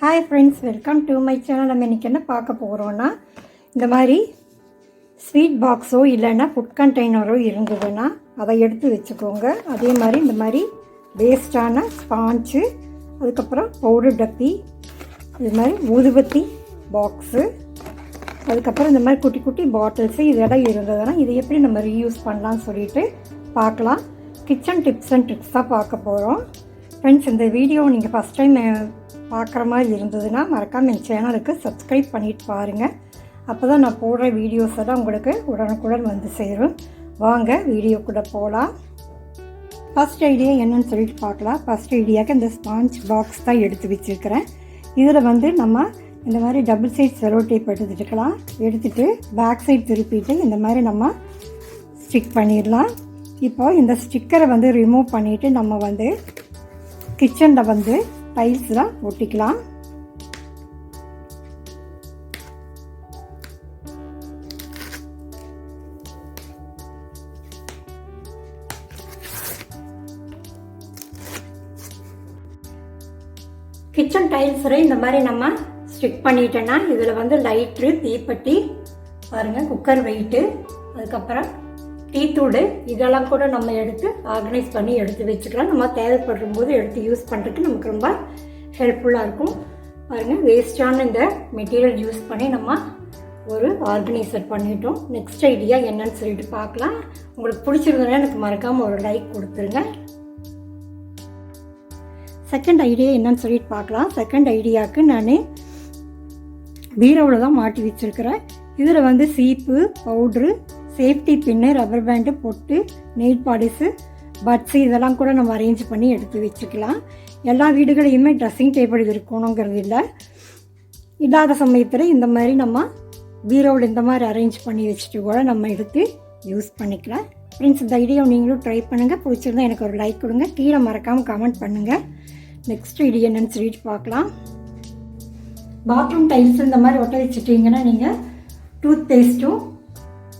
Hi friends welcome to my channel நம்ம இன்றைக்கி என்ன பார்க்க போகிறோன்னா இந்த மாதிரி ஸ்வீட் பாக்ஸோ இல்லைன்னா ஃபுட் கண்டெய்னரோ இருந்ததுன்னா அதை எடுத்து வச்சுக்கோங்க. அதே மாதிரி இந்த மாதிரி வேஸ்டான ஸ்பாஞ்சு அதுக்கப்புறம் பவுடர் டப்பி இது மாதிரி ஊதுபத்தி பாக்ஸு அதுக்கப்புறம் இந்த மாதிரி குட்டி குட்டி பாட்டில்ஸு இதெல்லாம் இருந்ததுன்னா இதை எப்படி நம்ம ரீயூஸ் பண்ணலாம்னு சொல்லிட்டு பார்க்கலாம். கிச்சன் டிப்ஸ் அண்ட் ட்ரிக்ஸ் தான் பார்க்க போகிறோம் ஃப்ரெண்ட்ஸ் இந்த வீடியோ நீங்கள் ஃபஸ்ட் டைம் பார்க்குற மாதிரி இருந்ததுன்னா மறக்காமல் என் சேனலுக்கு சப்ஸ்கிரைப் பண்ணிட்டு பாருங்கள் அப்போ தான் நான் போடுற வீடியோஸ் எல்லாம் உங்களுக்கு உடனுக்குடன் வந்து சேரும். வாங்க வீடியோக்குள்ளே போகலாம் ஃபஸ்ட் ஐடியா என்னன்னு சொல்லிட்டு பார்க்கலாம். ஃபஸ்ட் ஐடியாவுக்கு இந்த ஸ்பாஞ்ச் பாக்ஸ் தான் எடுத்து வச்சுருக்கிறேன். இதில் வந்து நம்ம இந்த மாதிரி டபுள் சைட் செலோ டேப் எடுத்துட்டுக்கலாம் எடுத்துகிட்டு பேக் சைட் திருப்பிட்டு இந்த மாதிரி நம்ம ஸ்டிக் பண்ணிடலாம். இப்போ இந்த ஸ்டிக்கரை வந்து ரிமூவ் பண்ணிவிட்டு நம்ம வந்து கிச்சனில் வந்து டைல்ஸ்லாம் ஒட்டிக்கலாம். கிச்சன் டைல்ஸரை இந்த மாதிரி நம்ம ஸ்டிக் பண்ணிட்டோன்னா இதில் வந்து லைட்ரு தீப்பெட்டி பாருங்கள் குக்கர் வெயிட்டு அதுக்கப்புறம் டீத்தூடு இதெல்லாம் கூட நம்ம எடுத்து ஆர்கனைஸ் பண்ணி எடுத்து வச்சுக்கலாம். நம்ம தேவைப்படும் போது எடுத்து யூஸ் பண்ணுறதுக்கு நமக்கு ரொம்ப ஹெல்ப்ஃபுல்லாக இருக்கும். பாருங்கள் வேஸ்டான இந்த மெட்டீரியல் யூஸ் பண்ணி நம்ம ஒரு ஆர்கனைசர் பண்ணிட்டோம். நெக்ஸ்ட் ஐடியா என்னன்னு சொல்லிட்டு பார்க்கலாம். உங்களுக்கு பிடிச்சிருந்ததுன்னா எனக்கு மறக்காமல் ஒரு லைக் கொடுத்துருங்க. செகண்ட் ஐடியா என்னன்னு சொல்லிட்டு பார்க்கலாம். செகண்ட் ஐடியாவுக்கு நான் பீரோவில் தான் மாட்டி வச்சுருக்கிறேன். இதில் வந்து சீப்பு powder safety pin rubber band பொட்டு நெயில் பாலிஸு பட்ஸு இதெல்லாம் கூட நம்ம அரேஞ்ச் பண்ணி எடுத்து வச்சுக்கலாம். எல்லா வீடுகளையுமே ட்ரெஸ்ஸிங் டேபிள் இருக்கணுங்கிறது இல்லை. இல்லாத சமயத்தில் இந்த மாதிரி நம்ம பீரோவில் இந்த மாதிரி அரேஞ்ச் பண்ணி வச்சுட்டு கூட நம்ம எடுத்து யூஸ் பண்ணிக்கலாம். ஃப்ரெண்ட்ஸ் இந்த ஐடியா நீங்களும் ட்ரை பண்ணுங்கள் பிடிச்சிருந்தா எனக்கு ஒரு லைக் கொடுங்க. கீழே மறக்காமல் கமெண்ட் பண்ணுங்கள் நெக்ஸ்ட் ஐடியா என்னன்னு சொல்லிட்டு பார்க்கலாம். பாத்ரூம் டைல்ஸ் இந்த மாதிரி ஒட்ட வச்சுட்டிங்கன்னா நீங்கள் tooth பேஸ்ட்டும்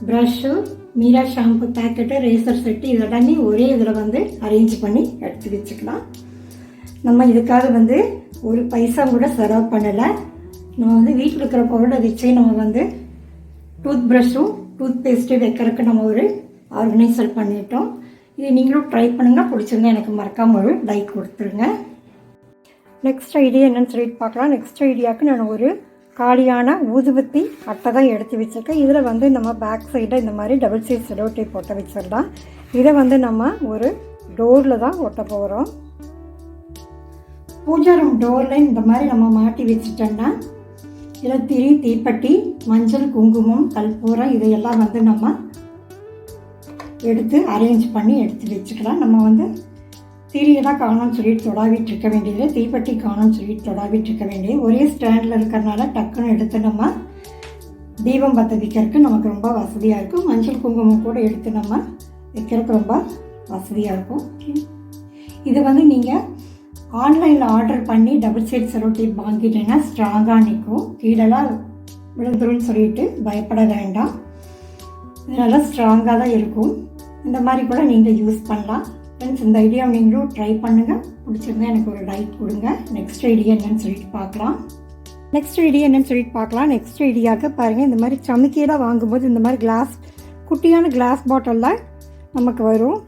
brush Meera shampoo packet razor set இதெல்லாமே ஒரே இதில் வந்து அரேஞ்ச் பண்ணி எடுத்து வச்சுக்கலாம். நம்ம இதுக்காக வந்து ஒரு பைசா கூட செலவு பண்ணலை. நம்ம வந்து வீட்டில் இருக்கிற பொருளை வச்சே நம்ம வந்து டூத் ப்ரஷ்ஷும் டூத் பேஸ்ட்டு வைக்கிறதுக்கு நம்ம ஒரு ஆர்கனைசர் பண்ணிட்டோம். இது நீங்களும் ட்ரை பண்ணுங்கள் பிடிச்சிருந்தா எனக்கு மறக்காமல் ஒரு லைக் கொடுத்துருங்க. நெக்ஸ்ட் ஐடியா என்னன்னு சொல்லிட்டு பார்க்கலாம். நெக்ஸ்ட் ஐடியாவுக்கு நான் ஒரு காலியான ஊதுபத்தி அட்டை தான் எடுத்து வச்சுருக்கேன். இதில் வந்து நம்ம பேக் சைடில் இந்த மாதிரி டபுள் சைஸ் செலோ டேப் ஒட்ட வச்சிடலாம் இதை வந்து நம்ம ஒரு டோரில் தான் ஒட்ட போகிறோம் பூஜா ரூம் டோரில் இந்த மாதிரி நம்ம மாட்டி வச்சுட்டோன்னா இதில் திரி தீப்பெட்டி மஞ்சள் குங்குமம் கல்பூரம் இதையெல்லாம் வந்து நம்ம எடுத்து அரேஞ்ச் பண்ணி எடுத்து வச்சுக்கலாம். நம்ம வந்து சீரியலாக காணும்னு சொல்லிட்டு தொடாவிட்டு இருக்க வேண்டியது தீப்பெட்டி காணும்னு சொல்லிட்டு தொடாவிட்டு இருக்க வேண்டியது ஒரே ஸ்டாண்டில் இருக்கிறனால டக்குன்னு எடுத்து நம்ம தீபம் பற்ற வைக்கிறதுக்கு நமக்கு ரொம்ப வசதியாக இருக்கும். மஞ்சள் குங்குமம் கூட எடுத்து நம்ம வைக்கிறதுக்கு ரொம்ப வசதியாக இருக்கும். இது வந்து நீங்கள் ஆன்லைனில் ஆர்டர் பண்ணி டபுள் சைட் செலோ டேப் வாங்கிட்டீங்கன்னா ஸ்ட்ராங்காக நிற்கும். கீழெல்லாம் விழுந்துரும்னு சொல்லிட்டு பயப்பட வேண்டாம். இது நல்லா ஸ்ட்ராங்காக தான் இருக்கும். இந்த மாதிரி கூட நீங்கள் யூஸ் பண்ணலாம். ஃப்ரெண்ட்ஸ் இந்த ஐடியாவை நீங்களும் ட்ரை பண்ணுங்கள் பிடிச்சிருந்தா எனக்கு ஒரு லைக் கொடுங்க. நெக்ஸ்ட் ஐடியா என்னன்னு சொல்லிட்டு பார்க்கலாம். நெக்ஸ்ட் ஐடியா என்னன்னு சொல்லிட்டு பார்க்கலாம். நெக்ஸ்ட் ஐடியாவுக்கு பாருங்கள் இந்த மாதிரி சமிக்கையெல்லாம் வாங்கும்போது இந்த மாதிரி கிளாஸ் குட்டியான கிளாஸ் பாட்டிலில் நமக்கு வரும்.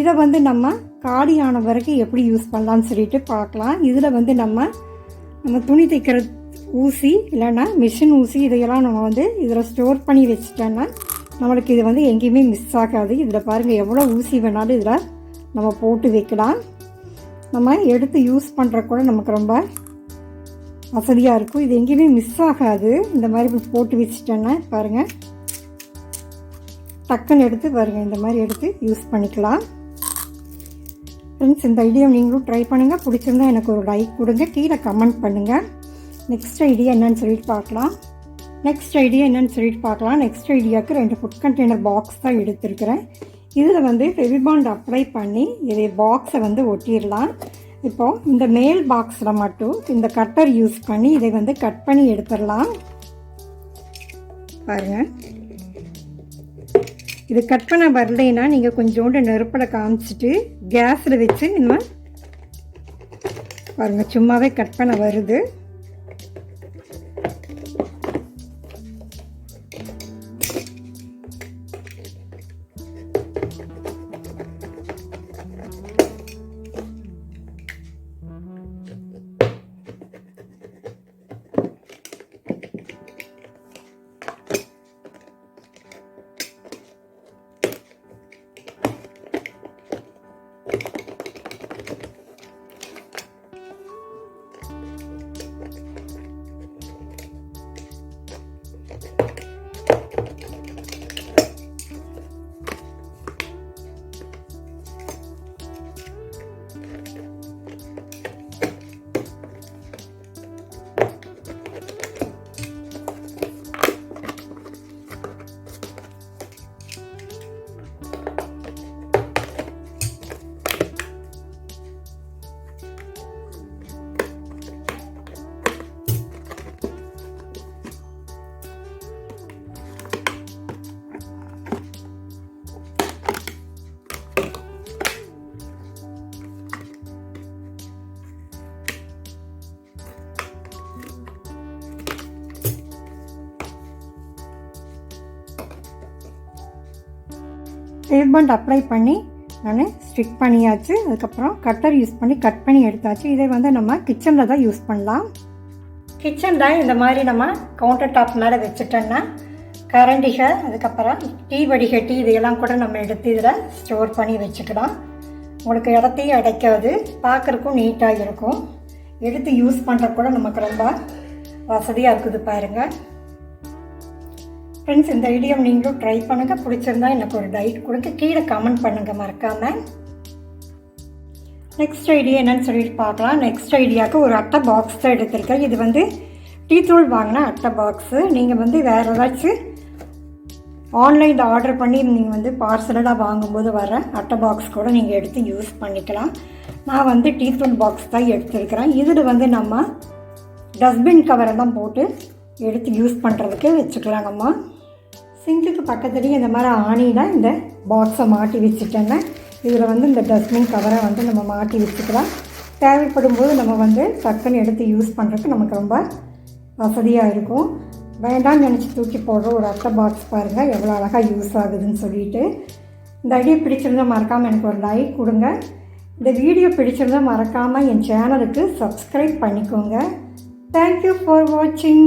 இதை வந்து நம்ம காடியான வரைக்கும் எப்படி யூஸ் பண்ணலாம்னு சொல்லிட்டு பார்க்கலாம். இதில் வந்து நம்ம நம்ம துணி தைக்கிற ஊசி இல்லைன்னா மிஷின் ஊசி இதையெல்லாம் நம்ம வந்து இதில் ஸ்டோர் பண்ணி வச்சிட்டோன்னா நம்மளுக்கு இது வந்து எங்கேயுமே மிஸ் ஆகாது. இதில் பாருங்கள் எவ்வளோ ஊசி வேணாலும் இதில் நம்ம போட்டு வைக்கலாம். நம்ம எடுத்து யூஸ் பண்ணுற கூட நமக்கு ரொம்ப வசதியாக இருக்கும். இது எங்கேயுமே மிஸ் ஆகாது. இந்த மாதிரி போட்டு வச்சுட்டோன்னா பாருங்கள் டக்குன்னு எடுத்து பாருங்கள் இந்த மாதிரி எடுத்து யூஸ் பண்ணிக்கலாம். ஃப்ரெண்ட்ஸ் இந்த ஐடியா நீங்களும் ட்ரை பண்ணுங்கள் பிடிச்சிருந்தா எனக்கு ஒரு லைக் கொடுங்க. கீழே கமெண்ட் பண்ணுங்கள் நெக்ஸ்ட் ஐடியா என்னன்னு சொல்லிட்டு பார்க்கலாம். நெக்ஸ்ட் ஐடியா என்னன்னு சொல்லிட்டு பார்க்கலாம். நெக்ஸ்ட் ஐடியாவுக்கு ரெண்டு ஃபுட் கண்டெய்னர் பாக்ஸ் தான் எடுத்திருக்கிறேன். இதில் வந்து ஃபெவிபாண்ட் அப்ளை பண்ணி இதை பாக்ஸை வந்து ஒட்டிடலாம். இப்போது இந்த மேல் பாக்ஸில் மட்டும் இந்த கட்டர் யூஸ் பண்ணி இதை வந்து கட் பண்ணி எடுத்துடலாம். பாருங்கள் இது கட் பண்ண வரலைன்னா நீங்கள் கொஞ்சோண்டு நெருப்பில் காமிச்சிட்டு கேஸில் வச்சு நம்ம பாருங்கள் சும்மாவே கட் பண்ண வருது. ரிப்பண்ட் அப்ளை பண்ணி நான் ஸ்டிக் பண்ணியாச்சு. அதுக்கப்புறம் கட்டர் யூஸ் பண்ணி கட் பண்ணி எடுத்தாச்சு. இதை வந்து நம்ம கிச்சனில் தான் யூஸ் பண்ணலாம். கிச்சனில் இந்த மாதிரி நம்ம கவுண்டர் டாப் மேலே வச்சுட்டோன்னா கரண்டிகள் அதுக்கப்புறம் டீ வடிகட்டி இதையெல்லாம் கூட நம்ம எடுத்து இதில் ஸ்டோர் பண்ணி வச்சுக்கலாம். உங்களுக்கு இடத்தையும் அடைக்காது. பார்க்குறக்கும் நீட்டாக இருக்கும். எடுத்து யூஸ் பண்ணுற கூட நமக்கு ரொம்ப வசதியாக இருக்குது பாருங்கள் ஃப்ரெண்ட்ஸ் இந்த ஐடியா நீங்களும் ட்ரை பண்ணுங்கள் பிடிச்சிருந்தா எனக்கு ஒரு டைட் கொடுங்க. கீழே கமெண்ட் பண்ணுங்கள் மறக்காமல் நெக்ஸ்ட் ஐடியா என்னன்னு சொல்லிட்டு பார்க்கலாம். நெக்ஸ்ட் ஐடியாவுக்கு ஒரு அட்டை பாக்ஸ் தான் எடுத்திருக்கேன். இது வந்து டீ தூள் வாங்கினா அட்டை பாக்ஸு நீங்கள் வந்து வேறு ஏதாச்சும் ஆன்லைனில் ஆர்டர் பண்ணி நீங்கள் வந்து பார்சலாக வாங்கும்போது வர அட்டை பாக்ஸ் கூட நீங்கள் எடுத்து யூஸ் பண்ணிக்கலாம். நான் வந்து டீ தூள் பாக்ஸ் தான் எடுத்திருக்கிறேன். இதில் வந்து நம்ம டஸ்ட்பின் கவரை தான் போட்டு எடுத்து யூஸ் பண்ணுறதுக்கு வச்சுக்கலாம் நம்ம சிங்குக்கு பக்கத்துலேயும் இந்த மாதிரி ஆணியில் இந்த பாக்ஸை மாட்டி வச்சுட்டேங்க. இதில் வந்து இந்த டஸ்ட்பின் கவரை வந்து நம்ம மாட்டி வச்சுக்கலாம். தேவைப்படும் போது நம்ம வந்து டக்குன்னு எடுத்து யூஸ் பண்ணுறதுக்கு நமக்கு ரொம்ப வசதியாக இருக்கும். வேண்டாம்னு நினச்சி தூக்கி போடுற ஒரு அட்டை பாக்ஸ் பாருங்கள் எவ்வளோ அழகாக யூஸ் ஆகுதுன்னு சொல்லிட்டு. இந்த ஐடியா பிடிச்சிருந்தா மறக்காமல் எனக்கு ஒரு லைக் கொடுங்க. இந்த வீடியோ பிடிச்சிருந்தா மறக்காமல் என் சேனலுக்கு சப்ஸ்கிரைப் பண்ணிக்கோங்க. தேங்க்யூ ஃபார் வாட்சிங்